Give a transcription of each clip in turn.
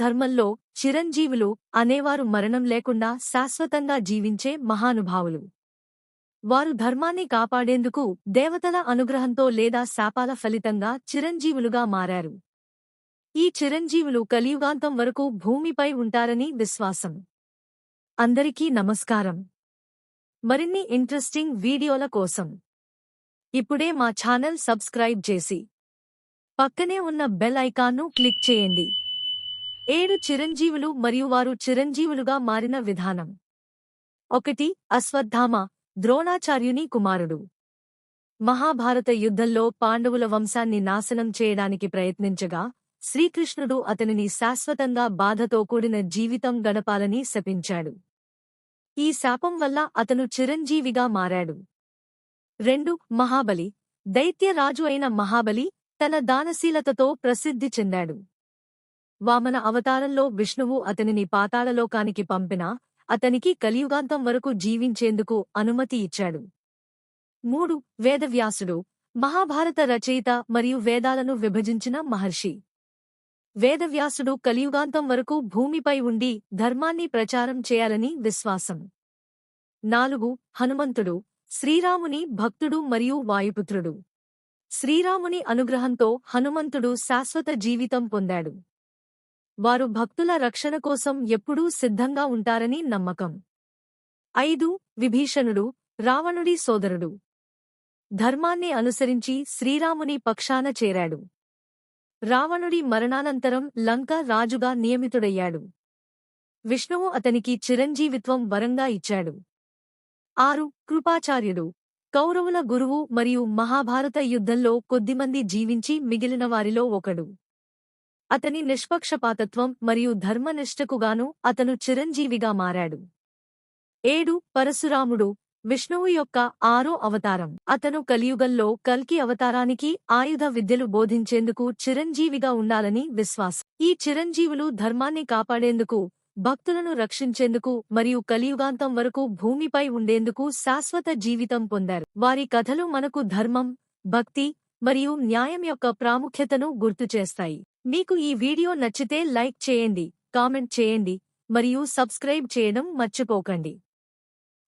ధర్మంలో చిరంజీవులు అనేవారు మరణం లేకుండా శాశ్వతంగా జీవించే మహానుభావులు. వారు ధర్మాన్ని కాపాడేందుకు దేవతల అనుగ్రహంతో లేదా శాపాల ఫలితంగా చిరంజీవులుగా మారారు. ఈ చిరంజీవులు కలియుగాంతం వరకు భూమిపై ఉంటారని విశ్వాసం. అందరికీ నమస్కారం. మరిన్ని ఇంట్రెస్టింగ్ వీడియోల కోసం ఇప్పుడే మా ఛానల్ సబ్స్క్రైబ్ చేసి పక్కనే ఉన్న బెల్ ఐకాన్ను క్లిక్ చేయండి. ఏడు చిరంజీవులు మరియు వారు చిరంజీవులుగా మారిన విధానం. ఒకటి అశ్వత్థామ ద్రోణాచార్యుని కుమారుడు. మహాభారత యుద్ధంలో పాండవుల వంశాన్ని నాశనం చేయడానికి ప్రయత్నించగా శ్రీకృష్ణుడు అతనిని శాశ్వతంగా బాధతో కూడిన జీవితం గడపాలని శపించాడు. ఈ శాపం వల్ల అతను చిరంజీవిగా మారాడు. రెండు మహాబలి దైత్యరాజు అయిన మహాబలి తన దానశీలతతో ప్రసిద్ధి చెందాడు. వామన అవతారంలో విష్ణువు అతనిని పాతాళలోకానికి పంపినా అతనికి కలియుగాంతం వరకు జీవించేందుకు అనుమతి ఇచ్చాడు. మూడు వేదవ్యాసుడు మహాభారత రచయిత మరియు వేదాలను విభజించిన మహర్షి. వేదవ్యాసుడు కలియుగాంతం వరకు భూమిపై ఉండి ధర్మాన్ని ప్రచారం చేయాలని విశ్వాసం. నాలుగు హనుమంతుడు శ్రీరాముని భక్తుడు మరియు వాయుపుత్రుడు. శ్రీరాముని అనుగ్రహంతో హనుమంతుడు శాశ్వత జీవితం పొందాడు. వారు భక్తుల రక్షణ కోసం ఎప్పుడూ సిద్ధంగా ఉంటారని నమ్మకం. ఐదు విభీషణుడు రావణుడి సోదరుడు. ధర్మాన్ని అనుసరించి శ్రీరాముని పక్షాన చేరాడు. రావణుడి మరణానంతరం లంక రాజుగా నియమితుడయ్యాడు. విష్ణువు అతనికి చిరంజీవిత్వం వరంగా ఇచ్చాడు. ఆరు కృపాచార్యుడు. కౌరవుల గురువు మరియు మహాభారత యుద్ధంలో కొద్దిమంది జీవించి మిగిలిన వారిలో ఒకడు. అతని నిష్పక్షపాతత్వం మరియు ధర్మనిష్టకుగాను అతను చిరంజీవిగా మారాడు. ఏడు పరశురాముడు విష్ణువు యొక్క ఆరో అవతారం. అతను కలియుగంలో కల్కి అవతారానికి ఆయుధ విద్యలు బోధించేందుకు చిరంజీవిగా ఉండాలని విశ్వాసం. ఈ చిరంజీవులు ధర్మాన్ని కాపాడేందుకు భక్తులను రక్షించేందుకు మరియు కలియుగాంతం వరకు భూమిపై ఉండేందుకు శాశ్వత జీవితం పొందారు. వారి కథలు మనకు ధర్మం భక్తి మరియు న్యాయం యొక్క ప్రాముఖ్యతను గుర్తుచేస్తాయి మీకు ఈ వీడియో నచ్చితే లైక్ చేయండి కామెంట్ చేయండి మరియు సబ్స్క్రైబ్ చేయడం మర్చిపోకండి.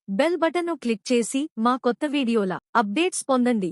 బెల్ బటన్ను క్లిక్ చేసి మా కొత్త వీడియోల అప్డేట్స్ పొందండి.